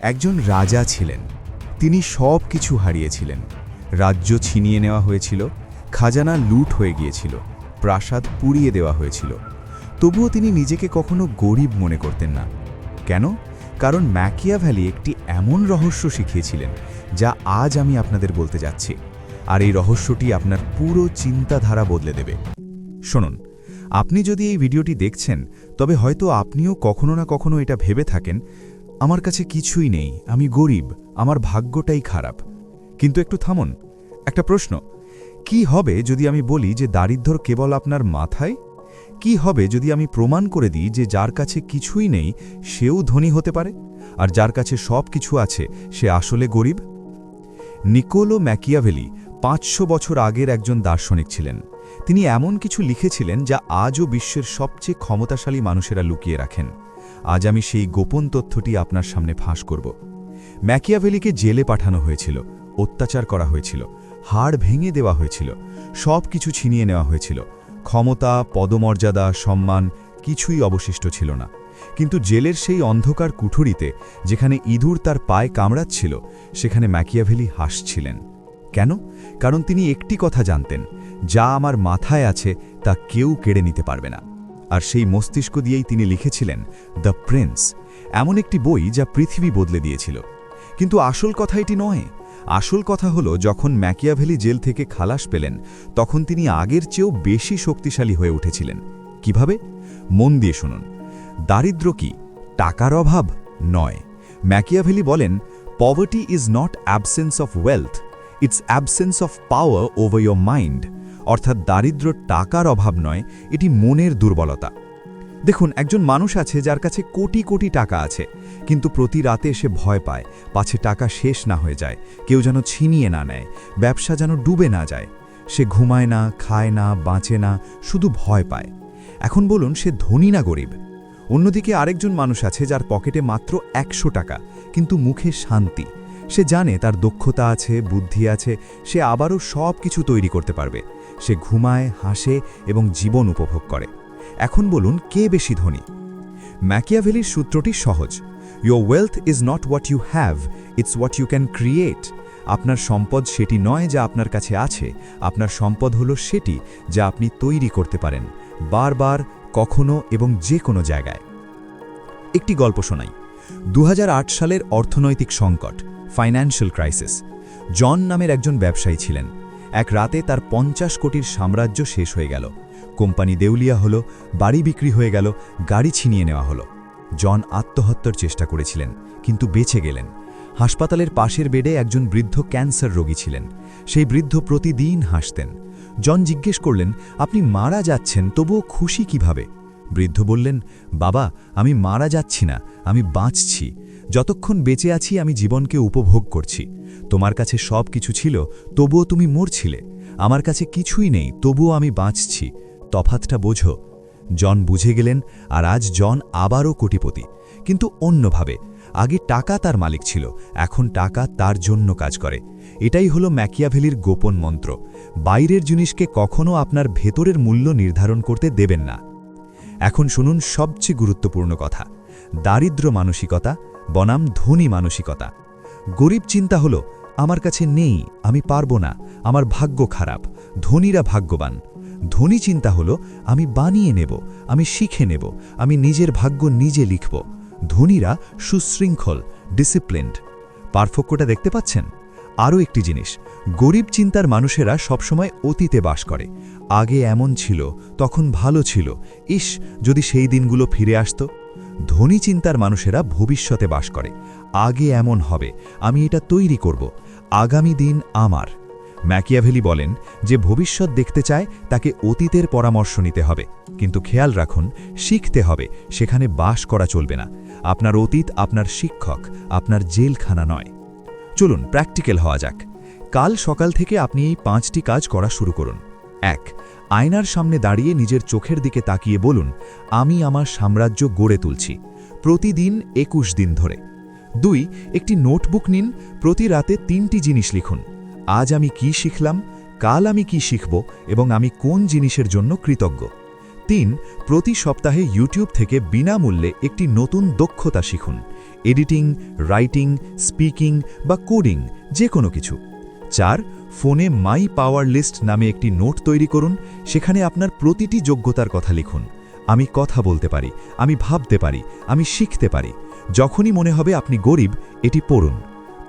একজন রাজা ছিলেন। তিনি সব কিছু হারিয়েছিলেন। রাজ্য ছিনিয়ে নেওয়া হয়েছিল, খাজানা লুট হয়ে গিয়েছিল, প্রাসাদ পুড়িয়ে দেওয়া হয়েছিল। তবুও তিনি নিজেকে কখনো গরিব মনে করতেন না। কেন? কারণ ম্যাকিয়া ভ্যালি একটি এমন রহস্য শিখিয়েছিলেন, যা আজ আমি আপনাদের বলতে যাচ্ছি। আর এই রহস্যটি আপনার পুরো চিন্তাধারা বদলে দেবে। শুনুন, আপনি যদি এই ভিডিওটি দেখছেন, তবে হয়তো আপনিও কখনো না কখনো এটা ভেবে থাকেন আমার কাছে কিছুই নেই, আমি গরিব, আমার ভাগ্যটাই খারাপ। কিন্তু একটু থামুন, একটা প্রশ্ন। কি হবে যদি আমি বলি যে দারিদ্র্য কেবল আপনার মাথায়? কি হবে যদি আমি প্রমাণ করে দিই যে যার কাছে কিছুই নেই, সেও ধনী হতে পারে? আর যার কাছে সব কিছু আছে, সে আসলে গরিব? নিকোলো ম্যাকিয়াভেলি পাঁচশো বছর আগের একজন দার্শনিক ছিলেন। তিনি এমন কিছু লিখেছিলেন যা আজও বিশ্বের সবচেয়ে ক্ষমতাশালী মানুষেরা লুকিয়ে রাখেন। আজ আমি সেই গোপন তথ্যটি আপনার সামনে ফাঁস করব। ম্যাকিয়াভেলিকে জেলে পাঠানো হয়েছিল, অত্যাচার করা হয়েছিল, হাড় ভেঙে দেওয়া হয়েছিল সব কিছু ছিনিয়ে নেওয়া হয়েছিল। ক্ষমতা, পদমর্যাদা, সম্মান কিছুই অবশিষ্ট ছিল না। কিন্তু জেলের সেই অন্ধকার কুঠুরিতে, যেখানে ইঁদুর তার পায়ে কামড়াচ্ছিল, সেখানে ম্যাকিয়াভেলি হাসছিলেন। কেন? কারণ তিনি একটি কথা জানতেন, যা আমার মাথায় আছে তা কেউ কেড়ে নিতে পারবে না। আর সেই মস্তিষ্ক দিয়েই তিনি লিখেছিলেন, দ্য প্রিন্স এমন একটি বই যা পৃথিবী বদলে দিয়েছিল। কিন্তু আসল কথা এটি নয়। আসল কথা হলো, যখন ম্যাকিয়াভেলি জেল থেকে খালাস পেলেন, তখন তিনি আগের চেয়েও বেশি শক্তিশালী হয়ে উঠেছিলেন। কীভাবে? মন দিয়ে শুনুন। দারিদ্র কি? টাকার অভাব? নয়। ম্যাকিয়াভেলি বলেন poverty is not absence of wealth it's absence of power over your mind অর্থাৎ দারিদ্র টাকার অভাব নয়, এটি মনের দুর্বলতা। দেখুন, একজন মানুষ আছে যার কাছে কোটি কোটি টাকা আছে, কিন্তু প্রতি রাতে সে ভয় পায়, পাছে টাকা শেষ না হয়ে যায়, কেউ যেন ছিনিয়ে না নেয়, ব্যবসা যেন ডুবে না যায়। সে ঘুমায় না, খায় না, বাঁচে না, শুধু ভয় পায়। এখন বলুন, সে ধনী না গরিব? অন্যদিকে আরেকজন মানুষ আছে যার পকেটে মাত্র একশো টাকা, কিন্তু মুখে শান্তি। সে জানে তার দক্ষতা আছে, বুদ্ধি আছে, সে আবারও সব কিছু তৈরি করতে পারবে। সে ঘুমায়, হাসে এবং জীবন উপভোগ করে। এখন বলুন, কে বেশি ধনী? ম্যাকিয়াভেলির সূত্রটি সহজ। Your wealth is not what you have it's what you can create আপনার সম্পদ সেটি নয় যা আপনার কাছে আছে, আপনার সম্পদ হলো সেটি যা আপনি তৈরি করতে পারেন, বারবার, কখনো এবং যে কোনো জায়গায়। একটি গল্প শোনাই। দু হাজার আট সালের অর্থনৈতিক সংকট। Financial crisis. জন নামের একজন ব্যবসায়ী ছিলেন। এক রাতে তার পঞ্চাশ কোটির সাম্রাজ্য শেষ হয়ে গেল। কোম্পানি দেউলিয়া হলো, বাড়ি বিক্রি হয়ে গেল, গাড়ি ছিনিয়ে নেওয়া হলো। জন আত্মহত্যার চেষ্টা করেছিলেন, কিন্তু বেঁচে গেলেন। হাসপাতালের পাশের বেডে একজন বৃদ্ধ ক্যান্সার রোগী ছিলেন। সেই বৃদ্ধ প্রতিদিন হাসতেন। জন জিজ্ঞেস করলেন, আপনি মারা যাচ্ছেন, তবুও খুশি কীভাবে? বৃদ্ধ বললেন, বাবা, আমি মারা যাচ্ছি না, আমি বাঁচছি। যতক্ষণ বেঁচে আছি আমি জীবনকে উপভোগ করছি। তোমার কাছে সব কিছু ছিল, তবুও তুমি মরছিলে। আমার কাছে কিছুই নেই, তবুও আমি বাঁচছি। তফাতটা বোঝো। জন বুঝে গেলেন, আর আজ জন আবারও কোটিপতি। কিন্তু অন্যভাবে, আগে টাকা তার মালিক ছিল, এখন টাকা তার জন্য কাজ করে। এটাই হলো ম্যাকিয়াভেলির গোপন মন্ত্র। বাইরের জিনিসকে কখনো আপনার ভেতরের মূল্য নির্ধারণ করতে দেবেন না। এখন শুনুন সবচেয়ে গুরুত্বপূর্ণ কথা। দারিদ্র মানসিকতা বনাম ধনী মানসিকতা। গরিব চিন্তা হলো, আমার কাছে নেই, আমি পারব না, আমার ভাগ্য খারাপ, ধনীরা ভাগ্যবান। ধনী চিন্তা হলো, আমি বানিয়ে নেব, আমি শিখে নেব, আমি নিজের ভাগ্য নিজে লিখব। ধনীরা সুশৃঙ্খল ডিসিপ্লিনড পার্থক্যটা দেখতে পাচ্ছেন? আরও একটি জিনিস, গরিব চিন্তার মানুষেরা সবসময় অতীতে বাস করে। আগে এমন ছিল, তখন ভালো ছিল। ইস, যদি সেই দিনগুলো ফিরে আসতো। ধনী চিন্তার মানুষেরা ভবিষ্যতে বাস করে। আগে এমন হবে। আমি এটা তৈরি করব। আগামী দিন আমার। ম্যাকিয়াভেলি বলেন যে ভবিষ্যৎ দেখতে চায়, তাকে অতীতের পরামর্শ নিতে হবে। কিন্তু খেয়াল রাখুন, শিখতে হবে। সেখানে বাস করা চলবে না। আপনার অতীত আপনার শিক্ষক, আপনার জেলখানা নয়। চলুন প্র্যাকটিক্যাল হওয়া যাক। কাল সকাল থেকে আপনি এই পাঁচটি কাজ করা শুরু করুন। এক, আয়নার সামনে দাঁড়িয়ে নিজের চোখের দিকে তাকিয়ে বলুন, আমি আমার সাম্রাজ্য গড়ে তুলছি, প্রতিদিন একুশ দিন ধরে। দুই, একটি নোটবুক নিন, প্রতি রাতে তিনটি জিনিস লিখুন, আজ আমি কি শিখলাম, কাল আমি কি শিখব এবং আমি কোন জিনিসের জন্য কৃতজ্ঞ। তিন, প্রতি সপ্তাহে ইউটিউব থেকে বিনামূল্যে একটি নতুন দক্ষতা শিখুন, এডিটিং, রাইটিং, স্পিকিং বা কোডিং যে কোনো কিছু। চার, ফোনে মাই পাওয়ার লিস্ট নামে একটি নোট তৈরি করুন, সেখানে আপনার প্রতিটি যোগ্যতার কথা লিখুন। আমি কথা বলতে পারি, আমি ভাবতে পারি, আমি শিখতে পারি। যখনই মনে হবে আপনি গরিব, এটি পড়ুন।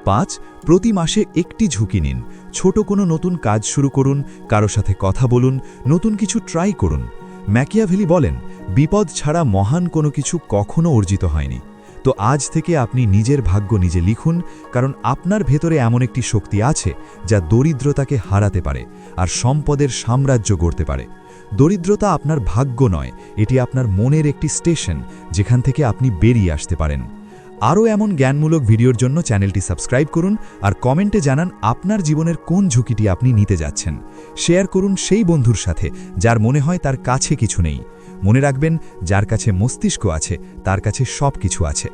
পাঁচ, প্রতি মাসে একটি ঝুঁকি নিন। ছোট কোনো নতুন কাজ শুরু করুন, কারও সাথে কথা বলুন, নতুন কিছু ট্রাই করুন। ম্যাকিয়াভেলি বলেন, বিপদ ছাড়া মহান কোনো কিছু কখনো অর্জিত হয়নি। তো আজ থেকে আপনি নিজের ভাগ্য নিজে লিখুন, কারণ আপনার ভেতরে এমন একটি শক্তি আছে যা দরিদ্রতাকে হারাতে পারে আর সম্পদের সাম্রাজ্য গড়তে পারে। দরিদ্রতা আপনার ভাগ্য নয়, এটি আপনার মনের একটি স্টেশন যেখান থেকে আপনি বেরিয়ে আসতে পারেন। আরও এমন জ্ঞানমূলক ভিডিওর জন্য চ্যানেলটি সাবস্ক্রাইব করুন আর কমেন্টে জানান আপনার জীবনের কোন ঝুঁকিটি আপনি নিতে যাচ্ছেন। শেয়ার করুন সেই বন্ধুর সাথে, যার মনে হয় তার কাছে কিছু নেই। মনে রাখবেন, যার কাছে মস্তিষ্ক আছে, তার কাছে সব কিছু আছে।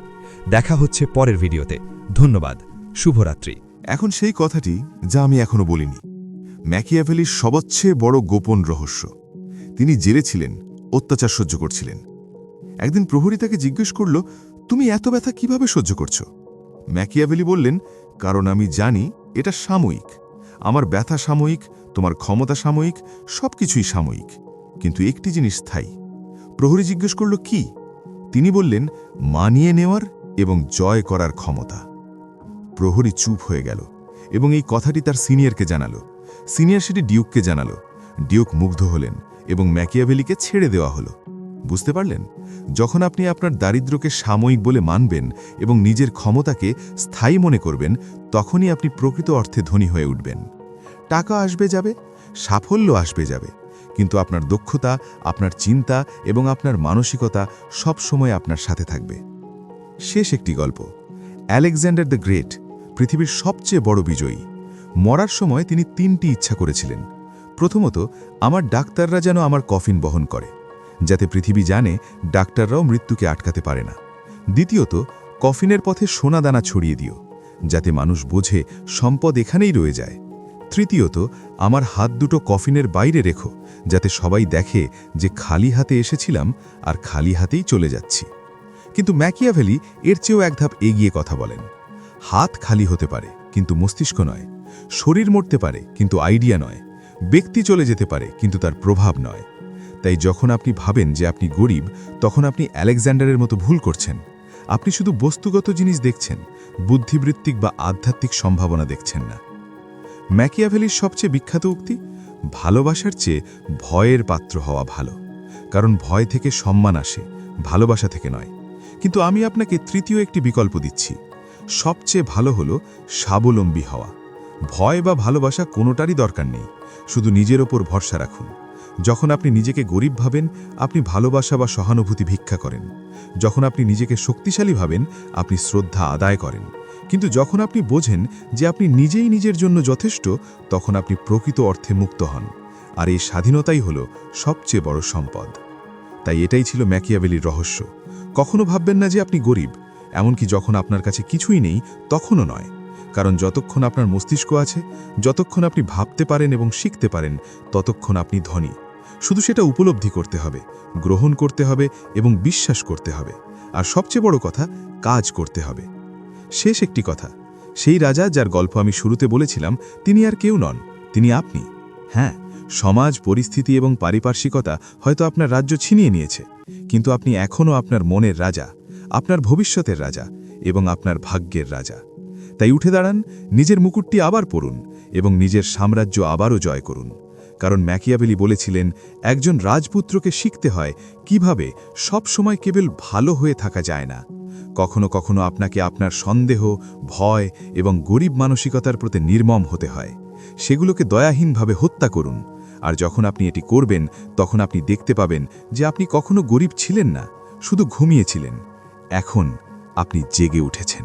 দেখা হচ্ছে পরের ভিডিওতে। ধন্যবাদ। শুভরাত্রি। এখন সেই কথাটি যা আমি এখনও বলিনি। ম্যাকিয়াভেলির সবচেয়ে বড় গোপন রহস্য। তিনি জেলে ছিলেন, অত্যাচার সহ্য করছিলেন। একদিন প্রহরী তাকে জিজ্ঞেস করল, তুমি এত ব্যথা কীভাবে সহ্য করছ? ম্যাকিয়াভেলি বললেন, কারণ আমি জানি এটা সাময়িক। আমার ব্যথা সাময়িক, তোমার ক্ষমতা সাময়িক, সবকিছুই সাময়িক। কিন্তু একটি জিনিস স্থায়ী। প্রহরী জিজ্ঞেস করল, কি? তিনি বললেন, মানিয়ে নেওয়ার এবং জয় করার ক্ষমতা। প্রহরী চুপ হয়ে গেল এবং এই কথাটি তার সিনিয়রকে জানালো। সিনিয়র সেটি ডিউককে জানালো। ডিউক মুগ্ধ হলেন এবং ম্যাকিয়াভেলিকে ছেড়ে দেওয়া হলো। বুঝতে পারলেন? যখন আপনি আপনার দারিদ্র্যকে সাময়িক বলে মানবেন এবং নিজের ক্ষমতাকে স্থায়ী মনে করবেন, তখনই আপনি প্রকৃত অর্থে ধনী হয়ে উঠবেন। টাকা আসবে যাবে, সাফল্য আসবে যাবে। কিন্তু আপনার দক্ষতা, আপনার চিন্তা এবং আপনার মানসিকতা সব সময় আপনার সাথে থাকবে। শেষ একটি গল্প। অ্যালেকজান্ডার দ্য গ্রেট, পৃথিবীর সবচেয়ে বড় বিজয়ী। মরার সময় তিনি তিনটি ইচ্ছা করেছিলেন। প্রথমত, আমার ডাক্তাররা যেন আমার কফিন বহন করে, যাতে পৃথিবী জানে ডাক্তাররাও মৃত্যুকে আটকাতে পারে না। দ্বিতীয়ত, কফিনের পথে সোনাদানা ছড়িয়ে দিও, যাতে মানুষ বোঝে সম্পদ এখানেই রয়ে যায়। তৃতীয়ত, আমার হাত দুটো কফিনের বাইরে রেখো, যাতে সবাই দেখে যে খালি হাতে এসেছিলাম আর খালি হাতেই চলে যাচ্ছি। কিন্তু ম্যাকিয়াভেলি এর চেয়েও এক ধাপ এগিয়ে কথা বলেন। হাত খালি হতে পারে, কিন্তু মস্তিষ্ক নয়। শরীর মরতে পারে, কিন্তু আইডিয়া নয়। ব্যক্তি চলে যেতে পারে, কিন্তু তার প্রভাব নয়। তাই যখন আপনি ভাবেন যে আপনি গরিব, তখন আপনি আলেকজান্ডারের মতো ভুল করছেন। আপনি শুধু বস্তুগত জিনিস দেখছেন, বুদ্ধিবৃত্তিক বা আধ্যাত্মিক সম্ভাবনা দেখছেন না। ম্যাকিয়াভেলির সবচেয়ে বিখ্যাত উক্তি, ভালোবাসার চেয়ে ভয়ের পাত্র হওয়া ভালো। কারণ ভয় থেকে সম্মান আসে, ভালোবাসা থেকে নয়। কিন্তু আমি আপনাকে তৃতীয় একটি বিকল্প দিচ্ছি। সবচেয়ে ভালো হলো স্বাবলম্বী হওয়া। ভয় বা ভালোবাসা কোনোটারই দরকার নেই, শুধু নিজের ওপর ভরসা রাখুন। যখন আপনি নিজেকে গরিব ভাবেন, আপনি ভালোবাসা বা সহানুভূতি ভিক্ষা করেন। যখন আপনি নিজেকে শক্তিশালী ভাবেন, আপনি শ্রদ্ধা আদায় করেন। কিন্তু যখন আপনি বোঝেন যে আপনি নিজেই নিজের জন্য যথেষ্ট, তখন আপনি প্রকৃত অর্থে মুক্ত হন। আর এই স্বাধীনতাই হল সবচেয়ে বড় সম্পদ। তাই এটাই ছিল ম্যাকিয়াভেলির রহস্য। কখনো ভাববেন না যে আপনি গরিব, এমনকি যখন আপনার কাছে কিছুই নেই, তখনও নয়। কারণ যতক্ষণ আপনার মস্তিষ্ক আছে, যতক্ষণ আপনি ভাবতে পারেন এবং শিখতে পারেন, ততক্ষণ আপনি ধনী। শুধু সেটা উপলব্ধি করতে হবে, গ্রহণ করতে হবে এবং বিশ্বাস করতে হবে। আর সবচেয়ে বড় কথা, কাজ করতে হবে। শেষ একটি কথা। সেই রাজা যার গল্প আমি শুরুতে বলেছিলাম, তিনি আর কেউ নন, তিনি আপনি। হ্যাঁ সমাজ, পরিস্থিতি এবং পারিপার্শ্বিকতা হয়তো আপনার রাজ্য ছিনিয়ে নিয়েছে, কিন্তু আপনি এখনও আপনার মনের রাজা, আপনার ভবিষ্যতের রাজা এবং আপনার ভাগ্যের রাজা। তাই উঠে দাঁড়ান, নিজের মুকুটটি আবার পড়ুন এবং নিজের সাম্রাজ্য আবারও জয় করুন। কারণ ম্যাকিয়াবেলি বলেছিলেন, একজন রাজপুত্রকে শিখতে হয় কীভাবে সব সময় কেবল ভালো হয়ে থাকা যায় না কখনো কখনো আপনাকে আপনার সন্দেহ, ভয় এবং গরিব মানসিকতার প্রতি নির্মম হতে হয়। সেগুলোকে দয়াহীনভাবে হত্যা করুন। আর যখন আপনি এটি করবেন, তখন আপনি দেখতে পাবেন যে আপনি কখনো গরিব ছিলেন না, শুধু ঘুমিয়েছিলেন। এখন আপনি জেগে উঠেছেন।